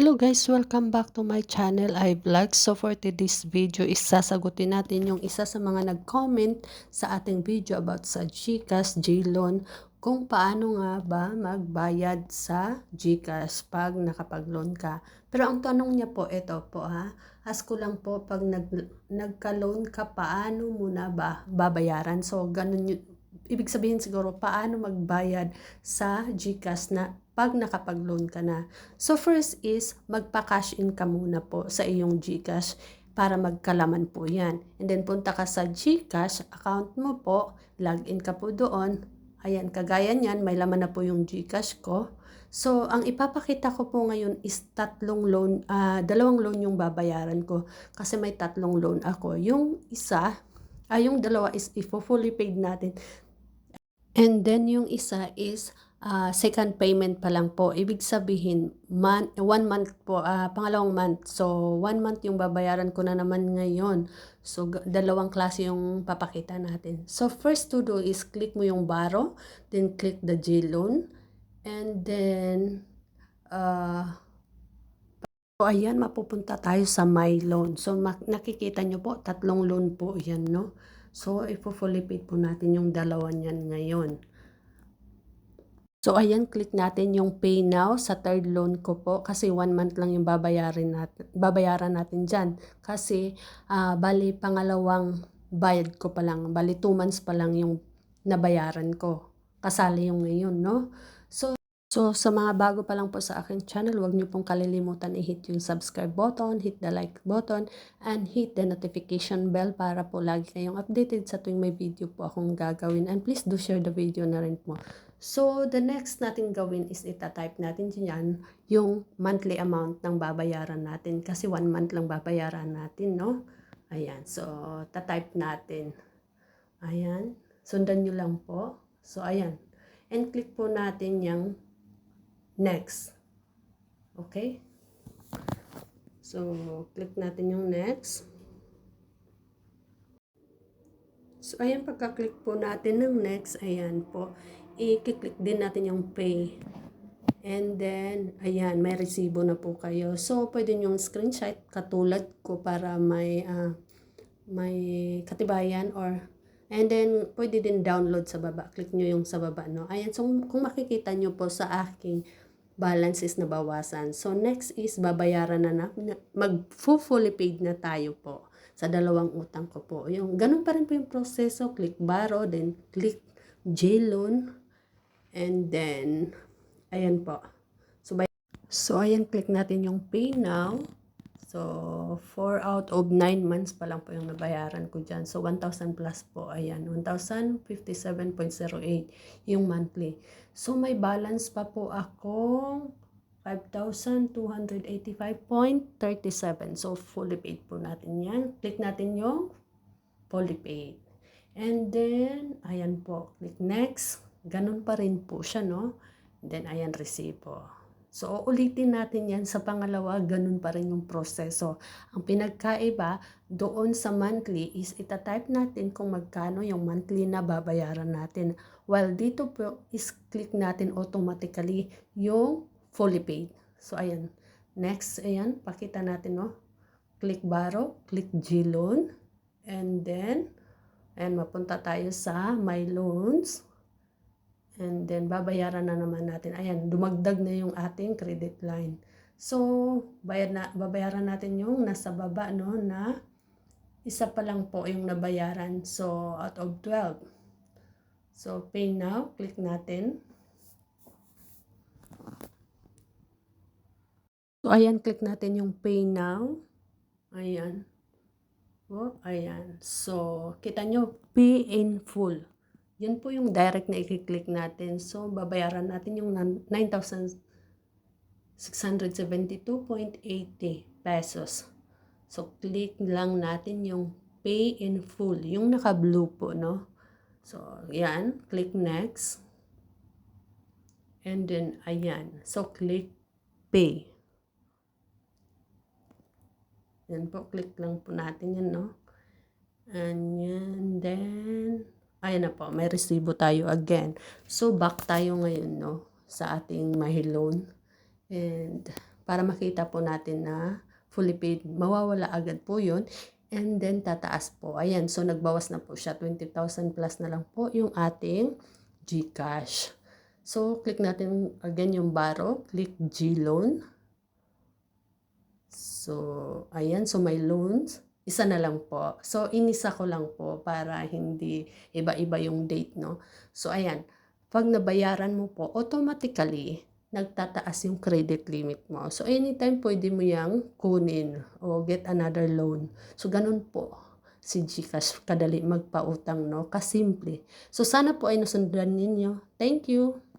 Hello guys, welcome back to my channel iVlog. So for today's video is natin yung isa sa mga nag-comment sa ating video about sa GCash J-Loan kung paano nga ba magbayad sa GCash pag nakapag-loan ka. Pero ang tanong niya po, ito po ha, ask ko lang po pag nag, nagka-loan ka, paano mo na ba babayaran? So ganun yun, ibig sabihin siguro paano magbayad sa GCash na pag nakapag-loan ka na. So first is magpa-cash in ka muna po sa iyong GCash para magkalaman po yan. And then punta ka sa GCash account mo po, log in ka po doon. Ayan, kagaya niyan, may laman na po yung GCash ko. So, ang ipapakita ko po ngayon is tatlong loan, uh, dalawang loan yung babayaran ko. Kasi may tatlong loan ako. Yung isa, ay uh, yung dalawa is ifo-fully paid natin. And then yung isa is uh, second payment pa lang po. Ibig sabihin, man, one month po, uh, pangalawang month. So, one month yung babayaran ko na naman ngayon. So, dalawang klase yung papakita natin. So, first to do is click mo yung baro, then click the J loan, and then, uh, So, ayan, mapupunta tayo sa My Loan. So, nakikita nyo po, tatlong loan po yan, no? So, ipo-fully po natin yung dalawa niyan ngayon. So, ayan, click natin yung pay now sa third loan ko po kasi one month lang yung babayaran natin, babayaran natin dyan. Kasi, uh, bali, pangalawang bayad ko pa lang. Bali, two months pa lang yung nabayaran ko. Kasali yung ngayon, no? So, So, sa mga bago pa lang po sa aking channel, huwag niyo pong kalilimutan i-hit yung subscribe button, hit the like button, and hit the notification bell para po lagi kayong updated sa tuwing may video po akong gagawin. And please do share the video na rin po. So, the next natin gawin is itatype natin dyan yung monthly amount ng babayaran natin. Kasi one month lang babayaran natin, no? Ayan. So, tatype natin. Ayan. Sundan nyo lang po. So, ayan. And click po natin yung next. Okay? So, click natin yung next. So, ayan, pagka-click po natin ng next, ayan po, i-click din natin yung pay. And then, ayan, may resibo na po kayo. So, pwede nyo screenshot katulad ko para may, uh, may katibayan or And then, pwede din download sa baba. Click nyo yung sa baba, no? Ayan, so kung makikita nyo po sa aking balance is nabawasan. So, next is babayaran na na, mag-fully paid na tayo po sa dalawang utang ko po. Yung, ganun pa rin po yung proseso. Click borrow, then click J-loan, and then, ayan po. So, by, so ayan, click natin yung pay now. So, 4 out of 9 months pa lang po yung nabayaran ko dyan. So, 1,000 plus po. Ayan, 1,057.08 yung monthly. So, may balance pa po akong 5,285.37. So, fully paid po natin yan. Click natin yung fully paid. And then, ayan po, click next. Ganun pa rin po siya, no? Then, ayan, resibo. So, ulitin natin yan sa pangalawa, ganun pa rin yung proseso. Ang pinagkaiba doon sa monthly is itatype natin kung magkano yung monthly na babayaran natin. While dito po is click natin automatically yung fully paid. So, ayan. Next, ayan, pakita natin, no? Click borrow, click G-loan, and then, ayan, mapunta tayo sa my loans. And then, babayaran na naman natin. Ayan, dumagdag na yung ating credit line. So, bayad na, babayaran natin yung nasa baba, no, na isa pa lang po yung nabayaran. So, out of 12. So, pay now. Click natin. So, ayan, click natin yung pay now. Ayan. Oh, ayan. So, kita nyo, pay in full. Yan po yung direct na i-click natin. So, babayaran natin yung 9,672.80 pesos. So, click lang natin yung pay in full. Yung naka-blue po, no? So, yan. Click next. And then, ayan. So, click pay. Yan po. Click lang po natin yan, no? And yan. Then, Ayan na po, may resibo tayo again. So, back tayo ngayon, no, sa ating loan. And, para makita po natin na fully paid. Mawawala agad po yun. And then, tataas po. Ayan, so nagbawas na po siya. 20,000 plus na lang po yung ating GCash. So, click natin again yung baro. Click G-Loan. So, ayan. So, may loans. Isa na lang po. So, inisa ko lang po para hindi iba-iba yung date, no? So, ayan. Pag nabayaran mo po, automatically, nagtataas yung credit limit mo. So, anytime pwede mo yang kunin o get another loan. So, ganun po si Gcash kadali magpautang, no? Kasimple. So, sana po ay nasundan ninyo. Thank you!